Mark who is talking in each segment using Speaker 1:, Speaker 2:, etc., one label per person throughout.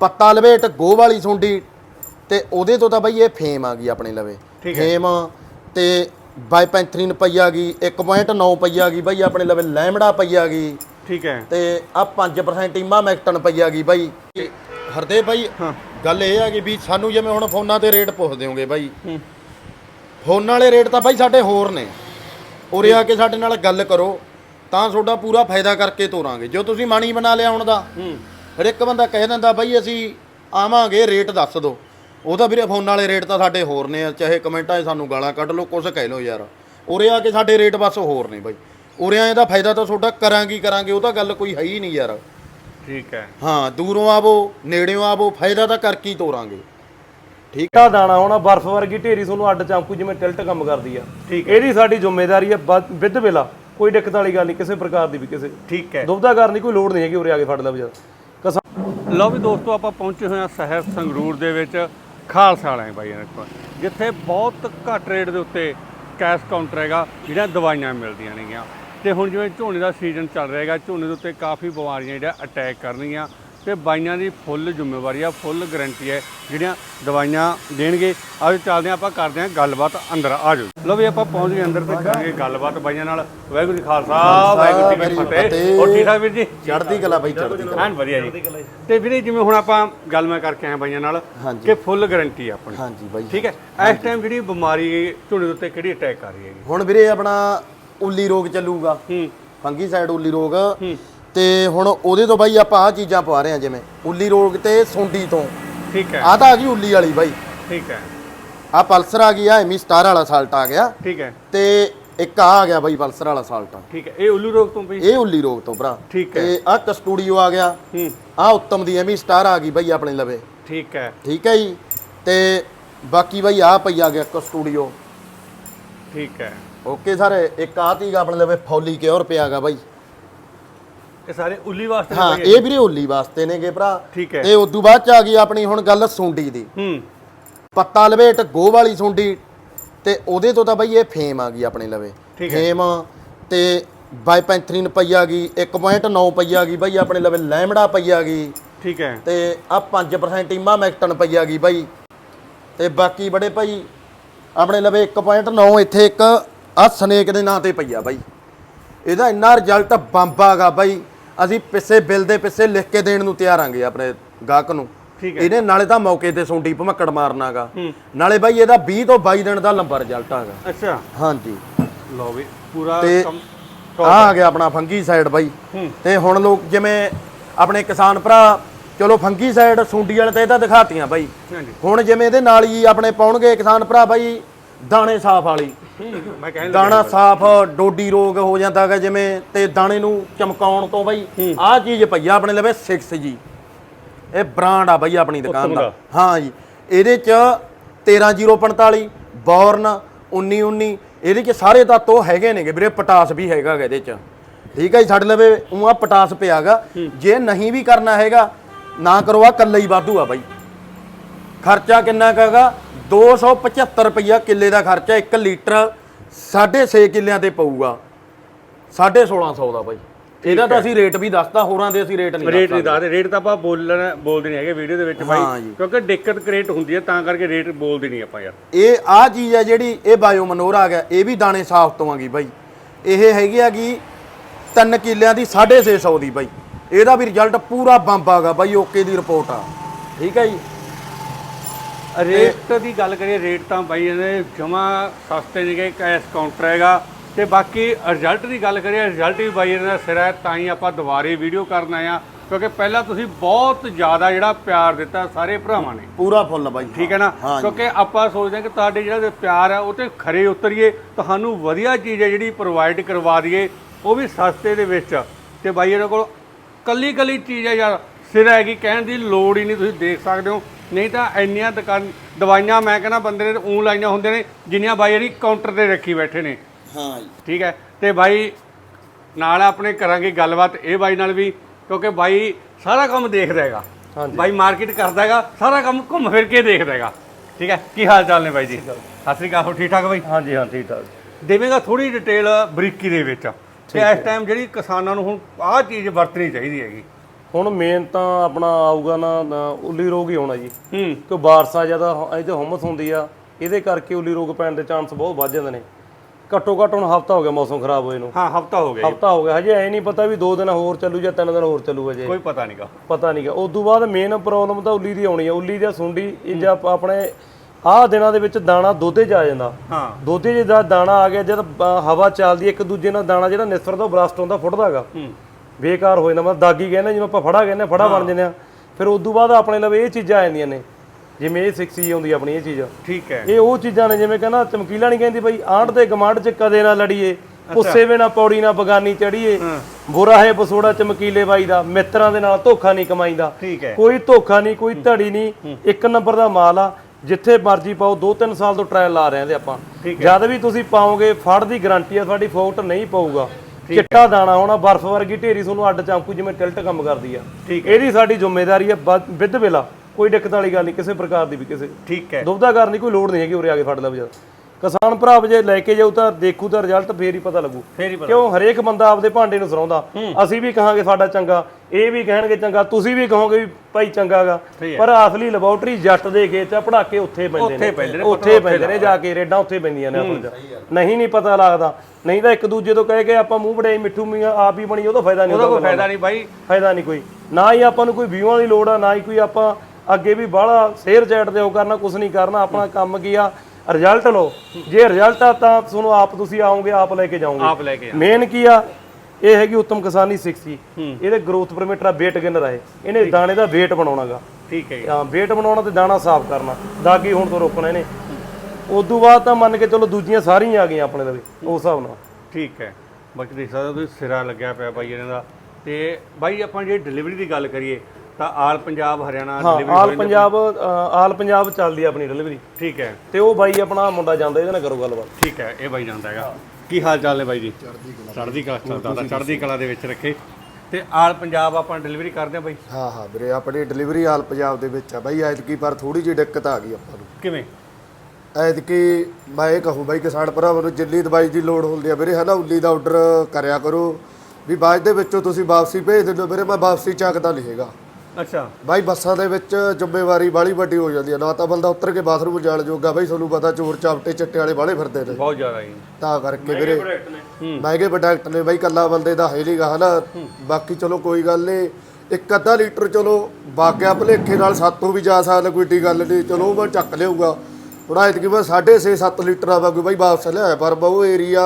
Speaker 1: ਪੱਤਾ ਲਵੇਟ ਗੋ ਵਾਲੀ ਸੁੰਡੀ ਤੇ ਉਹਦੇ ਤੋਂ ਤਾਂ ਬਈ ਇਹ ਫੇਮ ਆ ਗਈ ਆਪਣੇ ਲਵੇ।
Speaker 2: ਠੀਕ ਹੈ।
Speaker 1: ਫੇਮ ਤੇ ਬਾਈਪੈਂਥਰੀਨ ਪਈ ਆ ਗਈ 1.9 ਪਈ ਆ ਗਈ ਬਈ ਆਪਣੇ ਲਵੇ ਲੈਮੜਾ ਪਈ ਆ ਗਈ।
Speaker 2: ਠੀਕ ਹੈ।
Speaker 1: ਤੇ ਆ 5% ਟੀਮਾ ਮੈਕਟਨ ਪਈ ਆ ਗਈ ਬਾਈ। ਹਰਦੇ ਬਾਈ
Speaker 2: ਹਾਂ।
Speaker 1: ਗੱਲ ਇਹ ਆ ਕਿ ਵੀ ਸਾਨੂੰ ਜਿਵੇਂ ਹੁਣ ਫੋਨਾਂ ਤੇ ਰੇਟ ਪੁੱਛਦੇ ਹੋਗੇ ਬਾਈ।
Speaker 2: ਹੂੰ।
Speaker 1: ਫੋਨ ਵਾਲੇ ਰੇਟ ਤਾਂ ਬਾਈ ਸਾਡੇ ਹੋਰ ਨੇ। ਉਰੇ ਆ ਕੇ ਸਾਡੇ ਨਾਲ ਗੱਲ ਕਰੋ ਤਾਂ ਤੁਹਾਡਾ ਪੂਰਾ ਫਾਇਦਾ ਕਰਕੇ ਤੋਰਾਂਗੇ। ਜੋ ਤੁਸੀਂ ਮਾਣੀ ਬਣਾ ਲਿਆ ਹੁਣ ਦਾ।
Speaker 2: ਹੂੰ।
Speaker 1: ਹਰ ਇੱਕ ਬੰਦਾ ਕਹਿ ਦਿੰਦਾ ਬਾਈ ਅਸੀਂ ਆਵਾਂਗੇ ਰੇਟ ਦੱਸ ਦਿਓ। ਉਹਦਾ ਵੀਰੇ ਫੋਨ ਵਾਲੇ ਰੇਟ ਤਾਂ ਸਾਡੇ ਹੋਰ ਨੇ ਚਾਹੇ ਕਮੈਂਟਾਂ 'ਚ ਸਾਨੂੰ ਗਾਲਾਂ ਕੱਢ ਲਓ ਕੁਛ ਕਹਿ ਲਓ ਯਾਰ। ਉਰੇ ਆ ਕੇ ਸਾਡੇ ਰੇਟ ਬਸ ਹੋਰ ਨੇ ਬਾਈ। ਉਰੇ ਆਏ ਦਾ ਫਾਇਦਾ ਤਾਂ ਤੁਹਾਡਾ ਕਰਾਂਗੇ ਕਰਾਂਗੇ ਉਹ ਤਾਂ ਗੱਲ ਕੋਈ ਹੈ ਹੀ ਨਹੀਂ ਯਾਰ।
Speaker 2: ਠੀਕ ਹੈ।
Speaker 1: ਹਾਂ ਦੂਰੋਂ ਆਵੋ ਨੇੜਿਓਂ ਆਵੋ ਫਾਇਦਾ ਤਾਂ ਕਰਕੇ ਹੀ ਤੋਰਾਂਗੇ। ਠੀਕ
Speaker 3: ਟਾ ਦਾਣਾ ਹੋਣਾ ਬਰਫ਼ ਵਰਗੀ ਢੇਰੀ ਤੁਹਾਨੂੰ ਅੱਡ ਚਾਂਕੂ ਜਿਵੇਂ ਟਿਲਟ ਕੰਮ ਕਰਦੀ ਆ।
Speaker 2: ਠੀਕ
Speaker 3: ਇਹਦੀ ਸਾਡੀ ਜ਼ਿੰਮੇਵਾਰੀ ਹੈ ਬ- ਵਿਦ ਵੇਲਾ। ਕੋਈ ਦਿੱਕਤ ਵਾਲੀ ਗੱਲ ਨਹੀਂ ਕਿਸੇ ਪ੍ਰਕਾਰ ਦੀ ਵੀ ਕਿਸੇ।
Speaker 2: ਠੀਕ ਹੈ।
Speaker 3: ਦੁਬਦਾ ਕਰਨ ਦੀ ਕੋਈ ਲੋੜ ਨਹੀਂ ਹੈਗੀ ਉਰੇ ਆ ਕੇ ਫੜ ਲੈ ਬਜਾ
Speaker 2: ਲਓ ਵੀ ਦੋਸਤੋ, ਆਪਾਂ ਪਹੁੰਚੇ ਹੋਏ ਹਾਂ ਸ਼ਹਿਰ ਸੰਗਰੂਰ ਦੇ ਵਿੱਚ, ਖਾਲਸਾ ਵਾਲਿਆਂ ਬਾਈਆਂ ਦੇ ਕੋਲ, ਜਿੱਥੇ ਬਹੁਤ ਘੱਟ ਰੇਟ ਦੇ ਉੱਤੇ ਕੈਸ਼ ਕਾਊਂਟਰ ਹੈਗਾ ਜਿਹੜਾ ਦਵਾਈਆਂ ਮਿਲਦੀਆਂ ਨੇਗੀਆਂ। ਤੇ ਹੁਣ ਜਿਵੇਂ ਝੋਨੇ ਦਾ ਸੀਜ਼ਨ ਚੱਲ ਰਿਹਾ ਹੈਗਾ, ਝੋਨੇ ਦੇ ਉੱਤੇ ਕਾਫੀ ਬਿਮਾਰੀਆਂ ਜਿਹੜਾ ਅਟੈਕ ਕਰਨਗੀਆਂ। ਤੇ ਬਾਈਆਂ ਦੀ ਫੁੱਲ ਜ਼ਿੰਮੇਵਾਰੀ ਆ ਫੁੱਲ ਗਾਰੰਟੀ ਹੈ ਜਿਹੜੀਆਂ ਦਵਾਈਆਂ ਦੇਣਗੇ। ਆਓ ਚੱਲਦੇ ਹਾਂ ਆਪਾਂ ਕਰਦੇ ਹਾਂ ਗੱਲਬਾਤ ਅੰਦਰ ਆ ਜਾਓ। ਲਓ ਵੀ ਆਪਾਂ ਪਹੁੰਚ ਗਏ ਅੰਦਰ ਤੇ ਕਰਾਂਗੇ ਗੱਲਬਾਤ ਬਾਈਆਂ ਨਾਲ। ਵਾਹਿਗੁਰੂ ਜੀ ਖਾਲਸਾ ਵਾਹਿਗੁਰੂ ਜੀ ਕੀ ਫਤਿਹ। ਹੋਰ ਠੀਕ ਠਾਕ ਵੀਰ ਜੀ?
Speaker 1: ਚੜ੍ਹਦੀ ਕਲਾ ਬਾਈ ਚੜ੍ਹਦੀ ਕਲਾ।
Speaker 2: ਐਨ ਵਧੀਆ ਜੀ। ਤੇ ਵੀਰੇ ਜਿਵੇਂ ਹੁਣ ਆਪਾਂ ਗੱਲ ਮੈਂ ਕਰਕੇ ਆਇਆ ਬਾਈਆਂ ਨਾਲ। ਕਿ ਫੁੱਲ ਗਾਰੰਟੀ ਆ ਆਪਣੀ।
Speaker 1: ਹਾਂਜੀ ਬਾਈ
Speaker 2: ਠੀਕ ਹੈ? ਇਸ ਟਾਈਮ ਜਿਹੜੀ ਬਿਮਾਰੀ ਝੋਨੇ ਦੇ ਉੱਤੇ ਕਿਹੜੀ ਅਟੈਕ ਕਰ ਰਹੀ ਹੈਗੀ?
Speaker 1: ਹੁਣ ਵੀਰੇ ਆਪਣਾ ਉੱਲੀ ਰੋਗ ਚੱਲੂਗਾ।
Speaker 2: ਹੂੰ।
Speaker 1: ਫੰਗੀ ਸਾਈਡ ਉੱਲੀ ਰੋਗ। ਤੇ ਹੁਣ ਉਹਦੇ ਤੋਂ ਬਾਈ ਆਪਾਂ ਆ ਚੀਜ਼ਾਂ ਪਵਾ ਰਹੇ ਹਾਂ ਜਿਵੇਂ ਉੱਲੀ ਰੋਗ ਤੇ ਸੁੰਡੀ ਤੋਂ।
Speaker 2: ਠੀਕ ਹੈ।
Speaker 1: ਆ ਤਾਂ ਆ ਗਈ ਉੱਲੀ ਵਾਲੀ ਬਾਈ।
Speaker 2: ਠੀਕ ਹੈ।
Speaker 1: ਆ ਪਲਸਰ ਆ ਗਈ ਆ ਐਮੀ ਸਟਾਰ ਵਾਲਾ ਸਾਲਟ ਆ ਗਿਆ।
Speaker 2: ਠੀਕ ਹੈ।
Speaker 1: ਤੇ ਇੱਕ ਆ ਆ ਗਿਆ ਬਾਈ ਪਲਸਰ ਵਾਲਾ ਸਾਲਟ।
Speaker 2: ਠੀਕ ਹੈ। ਇਹ ਉੱਲੂ ਰੋਗ ਤੋਂ ਬਈ?
Speaker 1: ਇਹ ਉੱਲੀ ਰੋਗ ਤੋਂ ਭਰਾ।
Speaker 2: ਠੀਕ ਹੈ।
Speaker 1: ਤੇ ਆ ਕਸਟੂਡੀਓ ਆ ਗਿਆ।
Speaker 2: ਹੂੰ।
Speaker 1: ਆ ਉੱਤਮ ਦੀ ਐਮੀ ਸਟਾਰ ਆ ਗਈ ਬਾਈ ਆਪਣੇ ਲਵੇ।
Speaker 2: ਠੀਕ ਹੈ।
Speaker 1: ਠੀਕ ਹੈ ਜੀ। ਤੇ ਬਾਕੀ ਬਾਈ ਆ ਪਈ ਆ ਗਿਆ ਕਸਟੂਡੀਓ।
Speaker 2: ਠੀਕ ਹੈ।
Speaker 1: Okay sir. ਇੱਕ ਆ ਤੀਗਾ ਆਪਣੇ ਲਵੇ ਫੌਲੀ ਕਿਉਰ ਪਿਆਗਾ ਬਾਈ?
Speaker 2: ਇਹ ਸਾਰੇ ਉੱਲੀ ਵਾਸਤੇ
Speaker 1: ਹਾਂ
Speaker 2: ਬਾਈ
Speaker 1: ਇਹ ਵੀਰੇ ਹੋਲੀ ਵਾਸਤੇ ਨੇਗੇ ਭਰਾ।
Speaker 2: ਠੀਕ ਹੈ।
Speaker 1: ਤੇ ਉਦੋਂ ਬਾਅਦ ਚ ਆ ਗਈ ਆਪਣੀ ਹੁਣ ਗੱਲ ਸੁੰਡੀ ਦੀ।
Speaker 2: ਹੂੰ।
Speaker 1: ਪੱਤਾ ਲਵੇਟ ਗੋ ਵਾਲੀ ਸੁੰਡੀ। ਤੇ ਉਹਦੇ ਤੋਂ ਤਾਂ ਬਾਈ ਇਹ ਫੇਮ ਆ ਗਈ ਆਪਣੇ ਲਵੇ। ਫੇਮ ਤੇ ਬਾਈਪੈਂਥਰੀਨ ਪਈ ਆ ਗਈ 1.9 ਪਈ ਆ ਗਈ ਬਾਈ ਆਪਣੇ ਲਵੇ ਲੈਮੜਾ ਪਈ ਆ ਗਈ।
Speaker 2: ਠੀਕ ਹੈ।
Speaker 1: ਤੇ ਆ 5% ਟੀਮਾ ਮੈਕਟਨ ਪਈ ਆ ਗਈ ਬਾਈ। ਤੇ ਬਾਕੀ ਬੜੇ ਭਾਈ ਆਪਣੇ ਲਵੇ 1.9 ਇੱਥੇ ਇੱਕ ਆ ਸਨੇਕ ਦੇ ਨਾਂ ਤੇ ਪਈ ਆ ਬਾਈ। ਇਹਦਾ ਇੰਨਾ ਰਿਜ਼ਲਟ ਬੰਬਾਗਾ ਬਾਈ। ਅਸੀਂ ਪਿੱਛੇ ਬਿੱਲ ਦੇ ਪਿੱਛੇ ਲਿਖ ਕੇ ਦੇਣ ਨੂੰ ਤਿਆਰਾਂਗੇ ਆਪਣੇ ਗਾਹਕ ਨੂੰ।
Speaker 2: ਠੀਕ ਹੈ।
Speaker 1: ਇਹਨੇ ਨਾਲੇ ਤਾਂ ਮੌਕੇ ਤੇ ਸੁੰਡੀ ਭਮੱਕੜ ਮਾਰਨਾਗਾ। ਨਾਲੇ ਬਾਈ ਇਹਦਾ 20 ਤੋਂ 22 ਦਿਨ ਦਾ ਲੰਬਾ ਰਿਜ਼ਲਟ ਆਗਾ।
Speaker 2: ਅੱਛਾ।
Speaker 1: ਹਾਂਜੀ।
Speaker 2: ਲਓ ਵੀ ਪੂਰਾ ਕੰਮ
Speaker 1: ਆ ਆ ਗਿਆ ਆਪਣਾ ਫੰਗੀ ਸਾਈਡ ਬਾਈ। ਤੇ ਹੁਣ ਲੋਕ ਜਿਵੇਂ ਆਪਣੇ ਕਿਸਾਨ ਭਰਾ ਚਲੋ ਫੰਗੀ ਸਾਈਡ ਸੁੰਡੀ ਵਾਲੇ ਤੇ ਇਹ ਤਾਂ ਦਿਖਾਤੀਆਂ ਬਾਈ। ਹੁਣ ਜਿਵੇਂ ਇਹਦੇ ਨਾਲ ਹੀ ਆਪਣੇ ਪਾਉਣਗੇ ਕਿਸਾਨ ਭਰਾ ਬਾਈ ਦਾਣੇ ਸਾਫ਼ ਵਾਲੀ।
Speaker 2: ਮੈਂ ਕਹਿੰਦਾ
Speaker 1: ਦਾਣਾ ਸਾਫ਼ ਡੋਡੀ ਰੋਗ ਹੋ ਜਾਂਦਾ ਹੈਗਾ ਜਿਵੇਂ ਤੇ ਦਾਣੇ ਨੂੰ ਚਮਕਾਉਣ ਤੋਂ ਬਾਈ ਆਹ ਚੀਜ਼ ਪਈ ਆ ਆਪਣੇ ਲਵੇ 6 ਜੀ। ਇਹ ਬ੍ਰਾਂਡ ਆ ਬਾਈ ਆਪਣੀ ਦੁਕਾਨ ਦਾ। ਹਾਂ ਜੀ। ਇਹਦੇ ਚ 13045 ਬੌਰਨ 1919 ਇਹਦੇ ਚ ਸਾਰੇ ਤੱਤ ਉਹ ਹੈਗੇ ਨੇਗੇ ਵੀਰੇ ਪਟਾਸ ਵੀ ਹੈਗਾ ਗਾ ਇਹਦੇ ਚ। ਠੀਕ ਹੈ ਜੀ ਸਾਡੇ ਲਵੇ ਉਹ ਆ ਪਟਾਸ ਪਿਆਗਾ ਜੇ ਨਹੀਂ ਵੀ ਕਰਨਾ ਹੈਗਾ ਨਾ ਕਰੋ ਆ ਕੱਲਾ ਹੀ ਵਾਧੂ ਆ ਬਾਈ। ਖਰਚਾ ਕਿੰਨਾ ਕੁ ਹੈਗਾ? 275 ਰੁਪਈਆ ਕਿੱਲੇ ਦਾ ਖਰਚਾ 1 ਲੀਟਰ 6.5 ਕਿੱਲਿਆਂ ਤੇ ਪਊਗਾ। 1650 ਦਾ ਬਾਈ। ਇਹਦਾ ਤਾਂ ਅਸੀਂ ਰੇਟ ਵੀ ਦੱਸਤਾ ਹੋਰਾਂ ਦੇ ਅਸੀਂ ਰੇਟ ਨਹੀਂ
Speaker 2: ਰੇਟ ਨਹੀਂ ਦੱਸਦੇ। ਰੇਟ ਤਾਂ ਆਪਾਂ ਬੋਲਣ ਬੋਲਦੇ ਨਹੀਂ ਹੈਗੇ ਵੀਡੀਓ ਦੇ ਵਿੱਚ ਬਾਈ। ਕਿਉਂਕਿ ਦਿੱਕਤ ਕ੍ਰੀਏਟ ਹੁੰਦੀ ਹੈ ਤਾਂ ਕਰਕੇ ਰੇਟ ਬੋਲਦੇ ਨਹੀਂ ਆਪਾਂ ਯਾਰ।
Speaker 1: ਇਹ ਆ ਚੀਜ਼ ਹੈ ਜਿਹੜੀ ਇਹ ਬਾਇਓ ਮਨੋਰ ਆ ਗਿਆ ਇਹ ਵੀ ਦਾਣੇ ਸਾਫ਼ ਤੋਂ ਆ ਗਈ ਬਾਈ। ਇਹ ਹੈਗੀ ਹੈਗੀ 3 ਕਿੱਲਿਆਂ ਦੀ 650 ਦੀ ਬਾਈ। ਇਹਦਾ ਵੀ ਰਿਜ਼ਲਟ ਪੂਰਾ ਬੰਬ ਆਗਾ ਬਾਈ ਓਕੇ ਦੀ ਰਿਪੋਰਟ ਆ। ਠੀਕ ਹੈ ਜੀ?
Speaker 2: ਰੇਟ ਦੀ ਗੱਲ ਕਰੀਏ ਰੇਟ ਤਾਂ ਬਾਈ ਇਹਦੇ ਜਮਾ ਸਸਤੇ ਨੇਗੇ ਕੈਸ਼ ਕਾਊਂਟਰ ਹੈਗਾ। ਤੇ ਬਾਕੀ ਰਿਜ਼ਲਟ ਦੀ ਗੱਲ ਕਰੀਏ ਰਿਜ਼ਲਟ ਵੀ ਬਾਈ ਇਹਦਾ ਸਿਰ ਹੈ ਤਾਂ ਹੀ ਆਪਾਂ ਦੁਬਾਰੇ ਵੀਡੀਓ ਕਰਨ ਆਏ ਆ ਕਿਉਂਕਿ ਪਹਿਲਾਂ ਤੁਸੀਂ ਬਹੁਤ ਜ਼ਿਆਦਾ ਜਿਹੜਾ ਪਿਆਰ ਦਿੱਤਾ ਸਾਰੇ ਭਰਾਵਾਂ ਨੇ।
Speaker 1: ਪੂਰਾ ਫੁੱਲ ਬਾਈ
Speaker 2: ਠੀਕ ਹੈ ਨਾ। ਕਿਉਂਕਿ ਆਪਾਂ ਸੋਚਦੇ ਹਾਂ ਕਿ ਤੁਹਾਡੇ ਜਿਹੜਾ ਪਿਆਰ ਹੈ ਉਹ ਤੇ ਖਰੇ ਉਤਰੀਏ ਤੁਹਾਨੂੰ ਵਧੀਆ ਚੀਜ਼ ਹੈ ਜਿਹੜੀ ਪ੍ਰੋਵਾਈਡ ਕਰਵਾ ਦਈਏ ਉਹ ਵੀ ਸਸਤੇ ਦੇ ਵਿੱਚ। ਤੇ ਬਾਈ ਇਹਨਾਂ ਕੋਲ ਕੱਲੀ ਕੱਲੀ ਚੀਜ਼ ਹੈ ਯਾਰ ਸਿਰ ਹੈਗੀ ਕਹਿਣ ਦੀ ਲੋੜ ਹੀ ਨਹੀਂ ਤੁਸੀਂ ਦੇਖ ਸਕਦੇ ਹੋ। ਨਹੀਂ ਤਾਂ ਇੰਨੀਆਂ ਦੁਕਾਨ ਦਵਾਈਆਂ ਮੈਂ ਕਹਿੰਦਾ ਬੰਦੇ ਨੇ ਊਂ ਲਾਈਆਂ ਹੁੰਦੇ ਨੇ ਜਿੰਨੀਆਂ ਬਾਈ ਜਿਹੜੀ ਕਾਊਂਟਰ ਤੇ ਰੱਖੀ ਬੈਠੇ ਨੇ।
Speaker 1: ਹਾਂ ਜੀ।
Speaker 2: ਠੀਕ ਹੈ? ਤੇ ਬਾਈ ਨਾਲ ਆਪਣੇ ਕਰਾਂਗੇ ਗੱਲਬਾਤ ਇਹ ਬਾਈ ਨਾਲ ਵੀ ਕਿਉਂਕਿ ਬਾਈ ਸਾਰਾ ਕੰਮ ਦੇਖਦਾ ਹੈਗਾ। ਬਾਈ ਮਾਰਕੀਟ ਕਰਦਾ ਹੈਗਾ ਸਾਰਾ ਕੰਮ ਘੁੰਮ ਫਿਰ ਕੇ ਦੇਖਦਾ ਹੈਗਾ। ਠੀਕ ਹੈ? ਕੀ ਹਾਲ ਚਾਲ ਨੇ ਬਾਈ ਜੀ? ਸਤਿ ਸ੍ਰੀ ਅਕਾਲ ਹੋ ਠੀਕ ਠਾਕ ਬਾਈ?
Speaker 3: ਹਾਂਜੀ ਹਾਂ ਠੀਕ ਠਾਕ।
Speaker 2: ਦੇਵੇਂਗਾ ਥੋੜੀ ਡਿਟੇਲ ਬਰੀਕੀ ਦੇ ਵਿੱਚ। ਤੇ ਇਸ ਟਾਈਮ ਜਿਹੜੀ ਕਿਸਾਨਾਂ ਨੂੰ ਹੁਣ ਆਹ ਚੀਜ਼ ਵਰਤਣੀ ਚਾਹੀਦੀ ਹੈਗੀ।
Speaker 3: ਹੁਣ ਮੇਨ ਤਾਂ ਆਪਣਾ ਆਊਗਾ ਨਾ ਨਾ ਉੱਲੀ ਰੋਗ ਹੀ ਆਉਣਾ ਜੀ।
Speaker 2: ਹੂੰ।
Speaker 3: ਬਾਰਸਾ ਜ਼ਿਆਦਾ ਇਹਦੇ ਹਮਸ ਹੁੰਦੀ ਆ। ਇਹਦੇ ਕਰਕੇ ਉੱਲੀ ਰੋਗ ਪੈਣ ਦੇ ਚਾਂਸ ਬਹੁਤ ਵੱਧ ਜਾਂਦੇ ਨੇ। ਘੱਟੋ ਘੱਟ ਹੁਣ ਹਫਤਾ ਹੋ ਗਿਆ ਮੌਸਮ ਖਰਾਬ ਹੋਏ ਨੂੰ।
Speaker 2: ਹਾਂ ਹਫਤਾ ਹੋ ਗਿਆ।
Speaker 3: ਹਫਤਾ ਹੋ ਗਿਆ। ਹਜੇ ਐ ਨਹੀਂ ਪਤਾ ਵੀ 2 ਦਿਨ ਹੋਰ ਚੱਲੂ ਜਾਂ 3 ਦਿਨ ਹੋਰ ਚੱਲੂ ਹਜੇ।
Speaker 2: ਕੋਈ ਪਤਾ ਨਹੀਂਗਾ
Speaker 3: ਪਤਾ ਨਹੀਂਗਾ ਉਸ ਤੋਂ ਬਾਅਦ ਮੇਨ ਪ੍ਰੋਬਲਮ ਤਾਂ ਉੱਲੀ ਦੀ ਆਉਣੀ ਆ। ਉੱਲੀ ਜਾਂ ਸੁੰਡੀ ਇਹ ਜਾਂ ਆਪਣੇ ਆਹ ਦਿਨਾਂ ਦੇ ਵਿੱਚ ਦਾਣਾ ਦੋਧੇ 'ਚ ਆ ਜਾਂਦਾ।
Speaker 2: ਹਾਂ।
Speaker 3: ਦੋਧੇ ਜੇ ਦਾ ਦਾਣਾ ਆ ਗਿਆ ਜਦ ਹਵਾ ਚੱਲਦੀ ਇੱਕ ਦੂਜੇ ਨਾਲ ਦਾਣਾ ਜਿਹੜਾ ਨਿਸਰਦਾ ਉਹ ਬਲਾਸਟ ਹੁੰਦਾ ਫੁੱਟਦਾਗਾ।
Speaker 2: ਹੂੰ।
Speaker 3: ਬੇਕਾਰ ਹੋ ਜਾਂਦਾ ਮਤਲਬ ਦਾਗੀ ਕਹਿੰਦੇ ਜਿਵੇਂ ਆਪਾਂ ਫੜਾ ਕਹਿੰਦੇ ਫੜਾ ਬਣ ਜਾਂਦੇ ਆ। ਫਿਰ ਉਸ ਤੋਂ ਬਾਅਦ ਆਪਣੇ ਲਵੇ ਇਹ ਚੀਜ਼ਾਂ ਆ ਜਾਂਦੀਆਂ ਨੇ। ਜਿਵੇਂ ਇਹ 6 ਆਉਂਦੀ ਆਪਣੀ ਇਹ ਚੀਜ਼।
Speaker 2: ਠੀਕ ਹੈ।
Speaker 3: ਇਹ ਉਹ ਚੀਜ਼ਾਂ ਨੇ ਜਿਵੇਂ ਕਹਿੰਦਾ ਚਮਕੀਲਾ ਨਹੀਂ ਕਹਿੰਦੀ ਬਈ ਆਂਢ ਤੇ ਗਮਾਂਡ 'ਚ ਕਦੇ ਨਾ ਲੜੀਏ ਪੁੱਸੇ ਵੇ ਨਾ ਪੌੜੀ ਨਾ ਬਗਾਨੀ ਚੜੀਏ ਬੁਰਾ ਹੈ ਬਸੋੜਾ ਚਮਕੀਲੇ ਬਾਈ ਦਾ ਮਿੱਤਰਾਂ ਦੇ ਨਾਲ ਧੋਖਾ ਨਹੀਂ ਕਮਾਈਦਾ।
Speaker 2: ਠੀਕ ਹੈ।
Speaker 3: ਕੋਈ ਧੋਖਾ ਨਹੀਂ ਕੋਈ ਧੜੀ ਨਹੀਂ ਇੱਕ ਨੰਬਰ ਦਾ ਮਾਲ ਆ ਜਿੱਥੇ ਮਰਜ਼ੀ ਪਾਓ 2-3 ਸਾਲ ਤੋਂ ਟ੍ਰਾਇਲ ਲਾ ਰਹੇ ਆਂ ਤੇ ਆਪਾਂ। ਜਦ ਵੀ ਤੁਸੀਂ ਪਾਓਗੇ ਫੜ ਦੀ ਗਾਰੰਟੀ ਆ ਤੁਹਾਡੀ ਫੋਕਟ ਨਹੀਂ ਪਊਗਾ। ਚਿੱਟਾ ਦਾਣਾ ਹੋਣਾ ਬਰਫ਼ ਵਰਗੀ ਢੇਰੀ ਤੁਹਾਨੂੰ ਅੱਡ ਚਾਂਕੂ ਜਿਵੇਂ ਟਿਲਟ ਕੰਮ ਕਰਦੀ ਆ। ਇਹਦੀ ਸਾਡੀ ਜ਼ਿੰਮੇਵਾਰੀ ਆ ਵਿਦ ਵੇਲਾ ਕੋਈ ਦਿੱਕਤ ਵਾਲੀ ਗੱਲ ਨਹੀਂ ਕਿਸੇ ਪ੍ਰਕਾਰ ਦੀ ਵੀ ਕਿਸੇ।
Speaker 2: ਠੀਕ ਹੈ।
Speaker 3: ਦੁਬਦਾ ਕਰਨ ਕੋਈ ਲੋੜ ਨਹੀਂ ਹੈਗੀ ਉਰੇ ਆ ਕੇ ਫੜ ਲੈ ਬਜਾ ਕਿਸਾਨ ਭਰਾ ਜੇ ਲੈ ਕੇ ਜਾਊ ਤਾਂ ਦੇਖੂ ਤਾਂ ਰਿਜ਼ਲਟ ਫੇਰ ਹੀ ਪਤਾ ਲੱਗੂ।
Speaker 2: ਫੇਰ ਹੀ ਪਤਾ
Speaker 3: ਕਿਉਂ? ਹਰੇਕ ਬੰਦਾ ਆਪਦੇ ਭਾਂਡੇ ਨੂੰ ਸਰਾਉਂਦਾ। ਅਸੀਂ ਵੀ ਕਹਾਂਗੇ ਸਾਡਾ ਚੰਗਾ ਇਹ ਵੀ ਕਹਿਣਗੇ ਚੰਗਾ ਤੁਸੀਂ ਵੀ ਕਹੋਗੇ ਵੀ ਭਾਈ ਚੰਗਾਗਾ ਪਰ ਅਸਲੀ ਲੈਬੋਰਟਰੀ ਜੱਟ ਦੇ ਖੇਤ ਆ ਪੜਾਕੇ ਉੱਥੇ ਪੈਂਦੇ
Speaker 2: ਉੱਥੇ ਪੈਂਦੇ
Speaker 3: ਨੇ ਉੱਥੇ ਪੈਂਦੇ ਨੇ ਜਾ ਕੇ ਰੇਡਾਂ ਉੱਥੇ ਪੈਂਦੀਆਂ ਨੇ 'ਚ। ਨਹੀਂ ਨਹੀਂ ਪਤਾ ਲੱਗਦਾ। ਨਹੀਂ ਤਾਂ ਇੱਕ ਦੂਜੇ ਤੋਂ ਕਹਿ ਕੇ ਆਪਾਂ ਮੂੰਹ ਬੜਾਈ ਮਿੱਠੂ ਮੀਆਂ ਆਪ ਹੀ ਬਣੀ ਉਹਦਾ ਫਾਇਦਾ ਨਹੀਂ
Speaker 2: ਉਹਦਾ ਕੋਈ ਫਾਇਦਾ ਨਹੀਂ ਬਾਈ।
Speaker 3: ਫਾਇਦਾ ਨਹੀਂ ਕੋਈ। ਨਾ ਹੀ ਆਪਾਂ ਨੂੰ ਕੋਈ ਵਿਊਆਂ ਦੀ ਲੋੜ ਆ ਨਾ ਹੀ ਕੋਈ ਆਪਾਂ ਅੱਗੇ ਵੀ ਬਾਹਲਾ ਸ਼ੇਅਰ ਚੈਟ ਤੇ ਉਹ ਕਰਨਾ ਕੁਝ ਨਹੀਂ ਕਰਨਾ ਆਪਣਾ ਕੰਮ ਕੀ ਆ? ਰਿਜ਼ਲਟ ਲਓ। ਜੇ ਰਿਜ਼ਲਟ ਆ ਤਾਂ ਤੁਹਾਨੂੰ ਆਪ ਤੁਸੀਂ ਆਓਗੇ ਆਪ ਲੈ ਕੇ ਜਾਓਗੇ।
Speaker 2: ਆਪ ਲੈ ਕੇ
Speaker 3: ਮੇਨ ਕੀ ਆ? ਇਹ ਹੈਗੀ ਉੱਤਮ ਕਿਸਾਨੀ 60 ਇਹਦੇ ਗਰੋਥ ਪਰਮੀਟਰ ਆ weight ਗਿਨਰ ਆ ਇਹ। ਇਹਨੇ ਦਾਣੇ ਦਾ weight ਬਣਾਉਣਾਗਾ।
Speaker 2: ਠੀਕ ਹੈ।
Speaker 3: ਹਾਂ weight ਬਣਾਉਣਾ ਤੇ ਦਾਣਾ ਸਾਫ਼ ਕਰਨਾ। ਦਾਗੀ ਹੋਣ ਤੋਂ ਰੋਕਣਾ ਇਹਨੇ। ਉਦੋਂ ਬਾਅਦ ਤਾਂ ਮੰਨ ਕੇ ਚਲੋ ਦੂਜੀਆਂ ਸਾਰੀਆਂ ਆ ਗਈਆਂ ਆਪਣੇ ਲਵੇ ਉਸ ਹਿਸਾਬ ਨਾਲ।
Speaker 2: ਠੀਕ ਹੈ। ਬਾਕੀ ਦੇਖ ਸਕਦੇ ਹੋ ਤੁਸੀਂ ਸਿਰਾ ਲੱਗਿਆ ਪਿਆ ਬਾਈ ਇਹਨਾਂ ਦਾ। ਤੇ ਬਾਈ ਆਪਾਂ ਜੇ ਡਿਲੀਵਰੀ ਦੀ ਗੱਲ ਕਰੀਏ ਤਾਂ ਆਲ ਪੰਜਾਬ ਹਰਿਆਣਾ
Speaker 3: ਹਾਂ
Speaker 2: ਡਿਲੀਵਰੀ
Speaker 3: ਆਲ ਪੰਜਾਬ ਅ, ਆਲ ਪੰਜਾਬ ਚੱਲਦੀ ਆ ਆਪਣੀ ਡਿਲੀਵਰੀ
Speaker 2: ਠੀਕ ਹੈ।
Speaker 3: ਤੇ ਉਹ ਬਾਈ ਆਪਣਾ ਮੁੰਡਾ ਜਾਂਦਾ ਇਹਦੇ ਨਾਲ ਕਰੋ ਗੱਲਬਾਤ।
Speaker 2: ਠੀਕ ਹੈ ਇਹ ਬਾਈ ਜਾਂਦਾ ਹੈਗਾ। ਕੀ ਹਾਲ ਚਾਲ ਨੇ ਬਾਈ ਜੀ? ਚੜ੍ਹਦੀ ਕਲਾ। ਚੜ੍ਹਦੀ ਕਲਾ ਚੱਲਦਾ ਤਾਂ ਚੜ੍ਹਦੀ ਕਲਾ ਦੇ ਵਿੱਚ ਰੱਖੇ। ਤੇ ਆਲ ਪੰਜਾਬ ਆਪਾਂ ਡਿਲੀਵਰੀ ਕਰਦੇ ਆ ਬਾਈ?
Speaker 4: ਹਾਂ ਹਾਂ ਵੀਰੇ ਆਪਣੀ ਡਿਲੀਵਰੀ ਹਾਲ ਪੰਜਾਬ ਦੇ ਵਿੱਚ ਆ। ਬਾਈ ਐਤਕੀ ਪਰ ਥੋੜੀ ਜਿਹੀ ਦਿੱਕਤ ਆ ਗਈ ਆਪਾਂ ਨੂੰ।
Speaker 2: ਕਿਵੇਂ?
Speaker 4: ਐਤਕੀ ਮੈਂ ਇਹ ਕਹੂੰ ਬਾਈ ਕਿਸਾਨ ਭਰਾਵਾਂ ਨੂੰ ਜਿੰਨੀ ਦਵਾਈ ਦੀ ਲੋੜ ਹੁੰਦੀ ਆ ਵੀਰੇ ਹਨਾ ਉੱਲੀ ਦਾ ਆਰਡਰ ਕਰਿਆ ਕਰੋ। ਵੀ ਬਾਅਦ ਦੇ ਵਿੱਚੋਂ ਤੁਸੀਂ ਵਾਪਸੀ ਭੇਜ ਦਿੰਦੇ ਹੋ ਵੀਰੇ ਮੈਂ ਵਾਪਸੀ ਚੱਕਦਾ ਨਹੀਂ ਹੈਗਾ।
Speaker 2: ਅੱਛਾ।
Speaker 4: ਬਾਈ ਬੱਸਾਂ ਦੇ ਵਿੱਚ ਜ਼ਿੰਮੇਵਾਰੀ ਬਾਲੀ ਵੱਡੀ ਹੋ ਜਾਂਦੀ ਹੈ ਨਾ ਤਾਂ ਬੰਦਾ ਉੱਤਰ ਕੇ ਬਾਥਰੂਮ ਜਾਣ ਜੋਗਾ ਬਾਈ ਤੁਹਾਨੂੰ ਪਤਾ ਚੋਰ ਚਾਪਟੇ ਚੱਟੇ ਵਾਲੇ ਬਾਲੇ ਫਿਰਦੇ ਨੇ।
Speaker 2: ਬਹੁਤ ਜ਼ਿਆਦਾ ਜੀ।
Speaker 4: ਤਾਂ ਕਰਕੇ ਵੀਰੇ ਮਹਿੰਗੇ ਪ੍ਰੋਡਕਟ ਨੇ ਬਾਈ ਕੱਲਾ ਬੰਦੇ ਦਾ ਹੈ ਨਹੀਂਗਾ ਹਨਾ? ਬਾਕੀ ਚਲੋ ਕੋਈ ਗੱਲ ਨਹੀਂ ਇੱਕ ਅੱਧਾ ਲੀਟਰ ਚਲੋ ਬਾਕਿਆ ਭਲੇਖੇ ਨਾਲ ਸਾਤੋਂ ਵੀ ਜਾ ਸਕਦਾ ਕੋਈ ਟੀ ਗੱਲ ਨਹੀਂ ਚਲੋ ਉਹ ਮੈਂ ਚੱਕ ਲਿਆਊਗਾ। ਹੁਣ ਐਤਕੀ ਮੈਂ 6.5 7 ਲੀਟਰ ਆਵਾ ਕੋਈ ਬਾਈ ਵਾਪਸ ਲਿਆਇਆ ਪਰ ਬਹੁ ਏਰੀਆ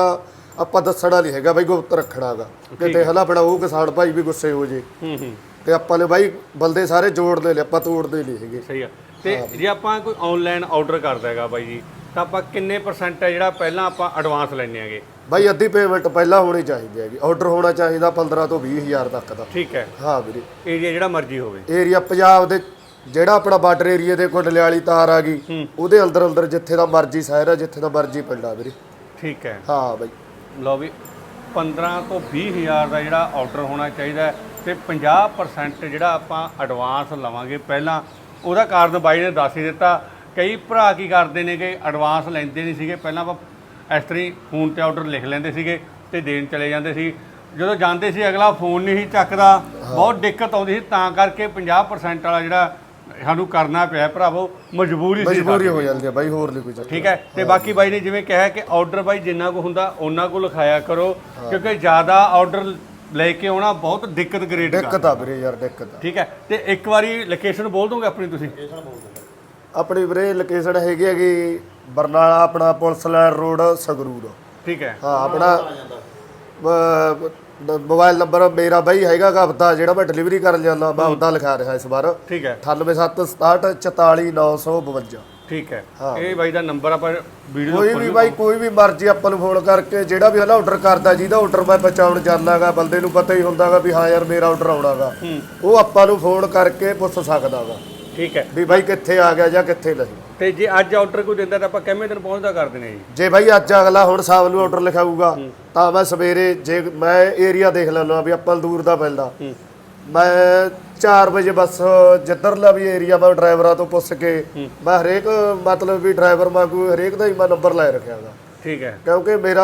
Speaker 4: ਆਪਾਂ ਦੱਸਣਾ ਨਹੀਂ ਹੈਗਾ ਬਾਈ ਗੁਪਤ ਰੱਖਣਾਗਾ। ਕਿਤੇ ਹਲਾ ਬੜਾ ਉਹ ਕਿਸਾਨ ਭਾਈ ਵੀ ਗੁੱਸੇ ਹੋ ਜੇ।
Speaker 2: ਹੂੰ ਹੂੰ।
Speaker 4: ਤੇ ਆਪਾਂ ਨੇ ਬਾਈ ਬੰਦੇ ਸਾਰੇ ਜੋੜਦੇ ਨੇ ਆਪਾਂ ਤੋੜਦੇ ਨਹੀਂ ਹੈਗੇ
Speaker 2: ਸਹੀ ਆ। ਤੇ ਜੇ ਆਪਾਂ ਕੋਈ ਆਨਲਾਈਨ ਆਰਡਰ ਕਰਦਾ ਹੈਗਾ ਬਾਈ ਜੀ ਤਾਂ ਆਪਾਂ ਕਿੰਨੇ ਪਰਸੈਂਟ ਹੈ ਜਿਹੜਾ ਪਹਿਲਾਂ ਆਪਾਂ ਐਡਵਾਂਸ ਲੈਣੇ ਆਗੇ
Speaker 4: ਬਾਈ ਅੱਧੀ ਪੇਮੈਂਟ ਪਹਿਲਾਂ ਹੋਣੀ ਚਾਹੀਦੀ ਹੈਗੀ। ਆਰਡਰ ਹੋਣਾ ਚਾਹੀਦਾ 15 ਤੋਂ 20 ਹਜ਼ਾਰ ਤੱਕ ਦਾ।
Speaker 2: ਠੀਕ ਹੈ।
Speaker 4: ਹਾਂ ਵੀਰੇ।
Speaker 2: ਏਰੀਆ ਜਿਹੜਾ ਮਰਜ਼ੀ ਹੋਵੇ।
Speaker 4: ਏਰੀਆ ਪੰਜਾਬ ਦੇ ਜਿਹੜਾ ਆਪਣਾ ਬਾਰਡਰ ਏਰੀਆ ਦੇ ਕੋਲ ਡਲਿਆਲੀ ਤਾਰ ਆ ਗਈ ਉਹਦੇ ਅੰਦਰ ਅੰਦਰ ਜਿੱਥੇ ਦਾ ਮਰਜ਼ੀ ਸ਼ਹਿਰ ਆ ਜਿੱਥੇ ਦਾ ਮਰਜ਼ੀ ਪਿੰਡ ਆ ਵੀਰੇ।
Speaker 2: ਠੀਕ ਹੈ।
Speaker 4: ਹਾਂ ਬਾਈ।
Speaker 2: ਲਓ ਵੀ 15 ਤੋਂ 20 ਹਜ਼ਾਰ ਦਾ ਜਿਹੜਾ ਆਰਡਰ ਹੋਣਾ ਚਾਹੀਦਾ ਤੇ 50% ਜਿਹੜਾ ਆਪਾਂ ਐਡਵਾਂਸ ਲਵਾਂਗੇ ਪਹਿਲਾਂ ਉਹਦਾ ਕਾਰਨ ਬਾਈ ਨੇ ਦੱਸ ਹੀ ਦਿੱਤਾ। ਕਈ ਭਰਾ ਕੀ ਕਰਦੇ ਨੇ ਕਿ ਐਡਵਾਂਸ ਲੈਂਦੇ ਨਹੀਂ ਸੀਗੇ। ਪਹਿਲਾਂ ਆਪਾਂ ਇਸ ਤਰ੍ਹਾਂ ਹੀ ਫੋਨ ਤੇ ਆਰਡਰ ਲਿਖ ਲੈਂਦੇ ਸੀਗੇ ਤੇ ਦੇਣ ਚਲੇ ਜਾਂਦੇ ਸੀ। ਜਦੋਂ ਜਾਂਦੇ ਸੀ ਅਗਲਾ ਫੋਨ ਨਹੀਂ ਸੀ ਚੱਕਦਾ। ਬਹੁਤ ਦਿੱਕਤ ਆਉਂਦੀ ਸੀ ਤਾਂ ਕਰਕੇ 50% ਵਾਲਾ ਜਿਹੜਾ ਸਾਨੂੰ ਕਰਨਾ ਪਿਆ ਭਰਾਵੋ ਮਜਬੂਰੀ ਸੀ
Speaker 4: ਮਜਬੂਰੀ ਹੋ ਜਾਂਦੀ ਹੈ ਬਾਈ ਹੋਰ ਨਹੀਂ ਕੋਈ ਚੱਕਰ।
Speaker 2: ਠੀਕ ਹੈ? ਤੇ ਬਾਕੀ ਬਾਈ ਨੇ ਜਿਵੇਂ ਕਿਹਾ ਕਿ ਆਰਡਰ ਬਾਈ ਜਿੰਨਾ ਕੋ ਹੁੰਦਾ ਉਹਨਾਂ ਕੋ ਲਿਖਾਇਆ ਕਰੋ। ਕਿਉਂਕਿ ਜ਼ਿਆਦਾ ਆਰਡਰ ਲੈ ਕੇ ਆਉਣਾ ਬਹੁਤ ਦਿੱਕਤ ਕ੍ਰੀਏਟ ਕਰ
Speaker 4: ਦਿੱਕਤ ਆ ਵੀਰੇ ਯਾਰ ਦਿੱਕਤ ਆ।
Speaker 2: ਠੀਕ ਹੈ ਤੇ ਇੱਕ ਵਾਰੀ ਲੋਕੇਸ਼ਨ ਬੋਲ ਦੋਗੇ ਆਪਣੀ ਤੁਸੀਂ?
Speaker 4: ਆਪਣੀ ਵੀਰੇ ਲੋਕੇਸ਼ਨ ਹੈਗੀ ਹੈਗੀ ਬਰਨਾਲਾ ਆਪਣਾ ਪੁਲਿਸ ਲਾਈਨ ਰੋਡ ਸੰਗਰੂਰ।
Speaker 2: ਠੀਕ ਹੈ।
Speaker 4: ਹਾਂ ਆਪਣਾ ਮੋਬਾਈਲ ਨੰਬਰ ਮੇਰਾ ਬਾਈ ਹੈਗਾ ਹਫਤਾ ਜਿਹੜਾ ਮੈਂ ਡਿਲੀਵਰੀ ਕਰਨ ਜਾਂਦਾ ਮੈਂ ਉਹਦਾ ਲਿਖਾ ਰਿਹਾ ਇਸ ਵਾਰ।
Speaker 2: ਠੀਕ ਹੈ।
Speaker 4: 9876644952
Speaker 2: ਠੀਕ ਹੈ। ਇਹ ਬਾਈ ਦਾ ਨੰਬਰ ਆਪਾਂ ਵੀਡੀਓ
Speaker 4: ਕੋਈ ਵੀ ਬਾਈ ਕੋਈ ਵੀ ਮਰਜ਼ੀ ਆਪਾਂ ਨੂੰ ਫੋਨ ਕਰਕੇ ਜਿਹੜਾ ਵੀ ਹਨਾ ਆਰਡਰ ਕਰਦਾ ਜਿਹਦਾ ਆਰਡਰ ਮੈਂ ਪਹੁੰਚਾਉਣ ਜਾਣਾਗਾ ਬੰਦੇ ਨੂੰ ਪਤਾ ਹੀ ਹੁੰਦਾਗਾ ਵੀ ਹਾਂ ਯਾਰ ਮੇਰਾ ਆਰਡਰ ਆਉਣਾਗਾ। ਉਹ ਆਪਾਂ ਨੂੰ ਫੋਨ ਕਰਕੇ ਪੁੱਛ ਸਕਦਾਗਾ।
Speaker 2: ਠੀਕ ਹੈ।
Speaker 4: ਵੀ ਬਾਈ ਕਿੱਥੇ ਆ ਗਿਆ ਜਾਂ ਕਿੱਥੇ ਨਹੀਂ।
Speaker 2: ਤੇ ਜੇ ਅੱਜ ਆਰਡਰ ਕੋਈ ਦਿੰਦਾ ਤਾਂ ਆਪਾਂ ਕਿੰਨੇ ਦਿਨ ਪਹੁੰਚਦਾ ਕਰ ਦਿੰਦੇ ਜੀ?
Speaker 4: ਜੇ ਬਾਈ ਅੱਜ ਅਗਲਾ ਹੁਣ ਸ਼ਾਮ ਨੂੰ ਆਰਡਰ ਲਿਖਾਊਗਾ ਤਾਂ ਮੈਂ ਸਵੇਰੇ ਜੇ ਮੈਂ ਏਰੀਆ ਦੇਖ ਲੈਣਾ ਵੀ ਆਪਾਂ ਦੂਰ ਦਾ ਪੈਂਦਾ। ਮੈਂ 4 ਵਜੇ ਬੱਸ ਜਿੱਧਰਲਾ ਵੀ ਏਰੀਆ ਮੈਂ ਡਰਾਈਵਰਾਂ ਤੋਂ ਪੁੱਛ ਕੇ ਮੈਂ ਹਰੇਕ ਮਤਲਬ ਵੀ ਡਰਾਈਵਰ ਵਾਂਗੂ ਹਰੇਕ ਦਾ ਹੀ ਮੈਂ ਨੰਬਰ ਲੈ ਰੱਖਿਆਗਾ
Speaker 2: ਠੀਕ ਹੈ।
Speaker 4: ਕਿਉਂਕਿ ਮੇਰਾ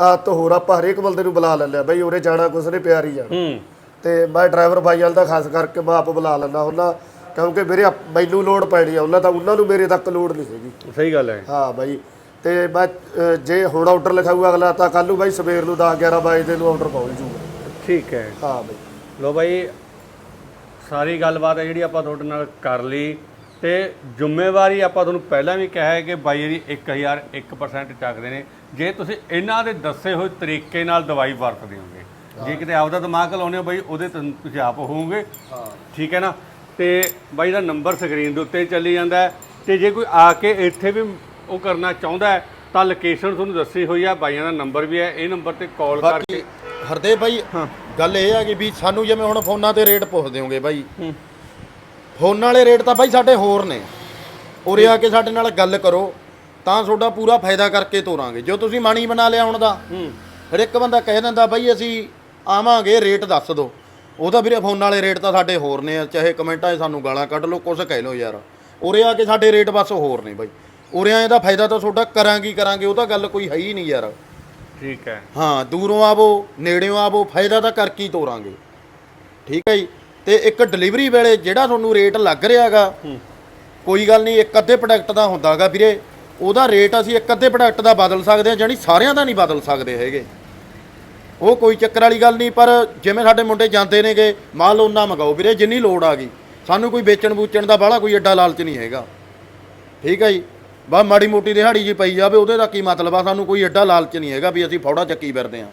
Speaker 4: ਆਦਤ ਹੋਰ ਆਪਾਂ ਹਰੇਕ ਬੰਦੇ ਨੂੰ ਬੁਲਾ ਲੈਂਦੇ ਆ ਬਈ ਉਰੇ ਜਾਣਾ ਕੁਛ ਨੇ ਪਿਆਰ ਹੀ ਜਾਣਾ ਤੇ ਮੈਂ ਡਰਾਈਵਰ ਬਾਈ ਵਾਲ ਦਾ ਖਾਸ ਕਰਕੇ ਮੈਂ ਆਪ ਬੁਲਾ ਲੈਂਦਾ ਹੁੰਦਾ ਕਿਉਂਕਿ ਮੇਰੇ ਮੈਨੂੰ ਲੋਡ ਪੈਣੀ ਆ ਉਹਨਾਂ ਤਾਂ ਉਹਨਾਂ ਨੂੰ ਮੇਰੇ ਤੱਕ ਲੋਡ ਨਹੀਂ ਹੈਗੀ
Speaker 2: ਸਹੀ ਗੱਲ ਹੈ।
Speaker 4: ਹਾਂ ਬਾਈ ਤੇ ਮੈਂ ਜੇ ਹੁਣ ਆਰਡਰ ਲਿਖਾਊਗਾ ਅਗਲਾ ਤਾਂ ਕੱਲ ਨੂੰ ਬਾਈ ਸਵੇਰ ਨੂੰ 10 11 ਵਜੇ ਦੇ ਨੂੰ ਆਰਡਰ ਪਹੁੰਚ ਜੂਗਾ
Speaker 2: ਠੀਕ ਹੈ।
Speaker 4: ਹਾਂ ਬਾਈ।
Speaker 2: ਲੋ ਬਾਈ ਸਾਰੀ ਗੱਲਬਾਤ ਹੈ ਜਿਹੜੀ ਆਪਾਂ ਤੁਹਾਡੇ ਨਾਲ ਕਰ ਲਈ ਤੇ ਜ਼ਿੰਮੇਵਾਰੀ ਆਪਾਂ ਤੁਹਾਨੂੰ ਪਹਿਲਾਂ ਵੀ ਕਿਹਾ ਹੈ ਕਿ ਬਾਈ ਜਿਹੜੀ 1001% ਚੱਕਦੇ ਨੇ। ਜੇ ਤੁਸੀਂ ਇਹਨਾਂ ਦੇ ਦੱਸੇ ਹੋਏ ਤਰੀਕੇ ਨਾਲ ਦਵਾਈ ਵਰਤਦੇ ਹੋਗੇ ਜੇ ਕਿਤੇ ਆਪਦਾ ਦਿਮਾਗ ਲਾਉਂਦੇ ਹੋ ਬਾਈ ਉਹਦੇ ਤੇ ਤੁਸੀਂ ਆਪ ਹੋਵੋਗੇ। ਠੀਕ ਹੈ ਨਾ? ਤੇ ਬਾਈ ਦਾ ਨੰਬਰ ਸਕਰੀਨ ਦੇ ਉੱਤੇ ਚੱਲੀ ਜਾਂਦਾ ਹੈ। ਤੇ ਜੇ ਕੋਈ ਆ ਕੇ ਇੱਥੇ ਵੀ ਉਹ ਕਰਨਾ ਚਾਹੁੰਦਾ ਹੈ ਤਾਂ ਲੋਕੇਸ਼ਨ ਤੁਹਾਨੂੰ ਦੱਸੀ ਹੋਈ ਆ ਬਾਈਆਂ ਦਾ ਨੰਬਰ ਵੀ ਹੈ। ਇਹ ਨੰਬਰ ਤੇ ਕਾਲ ਕਰਕੇ
Speaker 1: ਹਰਦੇ ਬਾਈ ਗੱਲ ਇਹ ਹੈ ਕਿ ਵੀ ਸਾਨੂੰ ਜਿਵੇਂ ਹੁਣ ਫੋਨਾਂ ਤੇ ਰੇਟ ਪੁੱਛਦੇ ਹੋਗੇ ਬਾਈ। ਫੋਨ ਵਾਲੇ ਰੇਟ ਤਾਂ ਬਾਈ ਸਾਡੇ ਹੋਰ ਨੇ। ਉਰੇ ਆ ਕੇ ਸਾਡੇ ਨਾਲ ਗੱਲ ਕਰੋ ਤਾਂ ਤੁਹਾਡਾ ਪੂਰਾ ਫਾਇਦਾ ਕਰਕੇ ਤੋਰਾਂਗੇ। ਜੋ ਤੁਸੀਂ ਮਾਣੀ ਬਣਾ ਲਿਆ ਹੁਣ ਦਾ। ਹਰ ਇੱਕ ਬੰਦਾ ਕਹਿ ਦਿੰਦਾ ਬਾਈ ਅਸੀਂ ਆਵਾਂਗੇ ਰੇਟ ਦੱਸ ਦਿਓ ਉਹਦਾ ਵੀਰੇ ਫੋਨ ਵਾਲੇ ਰੇਟ ਤਾਂ ਸਾਡੇ ਹੋਰ ਨੇ ਚਾਹੇ ਕਮੈਂਟਾਂ 'ਚ ਸਾਨੂੰ ਗਾਲਾਂ ਕੱਢ ਲਓ ਕੁਛ ਕਹਿ ਲਓ ਯਾਰ। ਉਰੇ ਆ ਕੇ ਸਾਡੇ ਰੇਟ ਬਸ ਹੋਰ ਨੇ ਬਾਈ। ਉਰੇ ਆਏ ਦਾ ਫਾਇਦਾ ਤਾਂ ਤੁਹਾਡਾ ਕਰਾਂਗੇ ਕਰਾਂਗੇ ਉਹ ਤਾਂ ਗੱਲ ਕੋਈ ਹੈ ਹੀ ਨਹੀਂ ਯਾਰ।
Speaker 2: ਠੀਕ ਹੈ।
Speaker 1: ਹਾਂ ਦੂਰੋਂ ਆਵੋ ਨੇੜਿਓਂ ਆਵੋ ਫਾਇਦਾ ਤਾਂ ਕਰਕੇ ਹੀ ਤੋਰਾਂਗੇ। ਠੀਕ ਹੈ ਜੀ? ਤੇ ਇੱਕ ਡਿਲੀਵਰੀ ਵੇਲੇ ਜਿਹੜਾ ਤੁਹਾਨੂੰ ਰੇਟ ਲੱਗ ਰਿਹਾਗਾ ਕੋਈ ਗੱਲ ਨਹੀਂ ਇੱਕ ਅੱਧੇ ਪ੍ਰੋਡਕਟ ਦਾ ਹੁੰਦਾਗਾ ਵੀਰੇ। ਉਹਦਾ ਰੇਟ ਅਸੀਂ ਇੱਕ ਅੱਧੇ ਪ੍ਰੋਡਕਟ ਦਾ ਬਦਲ ਸਕਦੇ ਹਾਂ ਜਾਨੀ ਸਾਰਿਆਂ ਦਾ ਨਹੀਂ ਬਦਲ ਸਕਦੇ ਹੈਗੇ। ਉਹ ਕੋਈ ਚੱਕਰ ਵਾਲੀ ਗੱਲ ਨਹੀਂ ਪਰ ਜਿਵੇਂ ਸਾਡੇ ਮੁੰਡੇ ਜਾਂਦੇ ਨੇਗੇ ਮਾਲ ਉਹਨਾਂ ਮੰਗਾਓ ਵੀਰੇ ਜਿੰਨੀ ਲੋੜ ਆ ਗਈ। ਸਾਨੂੰ ਕੋਈ ਵੇਚਣ ਬੂਚਣ ਦਾ ਬਾਹਲਾ ਕੋਈ ਐਡਾ ਲਾਲਚ ਨਹੀਂ ਹੈਗਾ। ਠੀਕ ਹੈ ਜੀ? ਬਾ ਮਾੜੀ ਮੋਟੀ ਦਿਹਾੜੀ ਜੀ ਪਈ ਜਾਵੇ ਉਹਦੇ ਦਾ ਕੀ ਮਤਲਬ ਆ? ਸਾਨੂੰ ਕੋਈ ਐਡਾ ਲਾਲਚ ਨਹੀਂ ਹੈਗਾ ਵੀ ਅਸੀਂ ਫੌੜਾ ਚੱਕੀ ਫਿਰਦੇ ਆ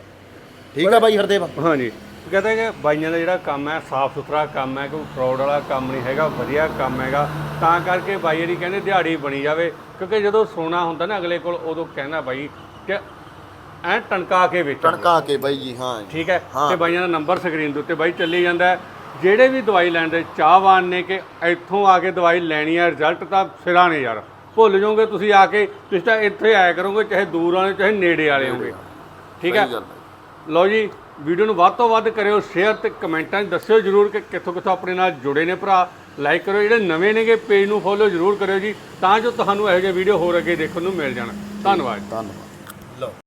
Speaker 1: ਠੀਕ ਆ ਬਾਈ ਹਰਦੇਵ?
Speaker 2: ਹਾਂਜੀ। ਕਹਿੰਦੇ ਕਿ ਬਾਈਆਂ ਦਾ ਜਿਹੜਾ ਕੰਮ ਹੈ ਸਾਫ਼ ਸੁਥਰਾ ਕੰਮ ਹੈ ਕੋਈ ਫਰਾਡ ਵਾਲਾ ਕੰਮ ਨਹੀਂ ਹੈਗਾ ਵਧੀਆ ਕੰਮ ਹੈਗਾ। ਤਾਂ ਕਰਕੇ ਬਾਈ ਜਿਹੜੀ ਕਹਿੰਦੇ ਦਿਹਾੜੀ ਬਣੀ ਜਾਵੇ ਕਿਉਂਕਿ ਜਦੋਂ ਸੋਨਾ ਹੁੰਦਾ ਨਾ ਅਗਲੇ ਕੋਲ ਉਦੋਂ ਕਹਿੰਦਾ ਬਾਈ ਕਿ ਐ ਟਣਕਾ ਕੇ ਵੇਚੋ।
Speaker 1: ਟਣਕਾ ਕੇ ਬਾਈ ਜੀ ਹਾਂ
Speaker 2: ਠੀਕ ਹੈ। ਤੇ ਬਾਈਆਂ ਦਾ ਨੰਬਰ ਸਕਰੀਨ ਦੇ ਉੱਤੇ ਬਾਈ ਚੱਲੀ ਜਾਂਦਾ ਹੈ। ਜਿਹੜੇ ਵੀ ਦਵਾਈ ਲੈਣ ਦੇ ਚਾਹਵਾਨ ਨੇ ਕਿ ਇੱਥੋਂ ਆ ਕੇ ਦਵਾਈ ਲੈਣੀ ਹੈ ਰਿਜ਼ਲਟ ਤਾਂ ਸਿਰਾ ਨੇ ਯਾਰ। ਭੁੱਲ ਜਾਓਗੇ ਤੁਸੀਂ ਆ ਕੇ ਤੁਸੀਂ ਤਾਂ ਇੱਥੇ ਆਇਆ ਕਰੋਗੇ ਚਾਹੇ ਦੂਰ ਵਾਲੇ ਚਾਹੇ ਨੇੜੇ ਵਾਲੇ ਹੋਗੇ। ਠੀਕ ਹੈ? ਲਓ ਜੀ ਵੀਡੀਓ ਨੂੰ ਵੱਧ ਤੋਂ ਵੱਧ ਕਰਿਓ ਸ਼ੇਅਰ ਤੇ ਕਮੈਂਟਾਂ 'ਚ ਦੱਸਿਓ ਜਰੂਰ ਕਿ ਕਿੱਥੋਂ ਕਿੱਥੋਂ ਆਪਣੇ ਨਾਲ ਜੁੜੇ ਨੇ ਭਰਾ। ਲਾਈਕ ਕਰੋ ਜਿਹੜੇ ਨਵੇਂ ਨੇਗੇ ਪੇਜ ਨੂੰ ਫੋਲੋ ਜਰੂਰ ਕਰਿਓ ਜੀ ਤਾਂ ਜੋ ਤੁਹਾਨੂੰ ਇਹੋ ਜਿਹੇ ਵੀਡੀਓ ਹੋਰ ਅੱਗੇ ਦੇਖਣ ਨੂੰ ਮਿਲ ਜਾਣ। ਧੰਨਵਾਦ
Speaker 1: ਧੰਨਵਾਦ।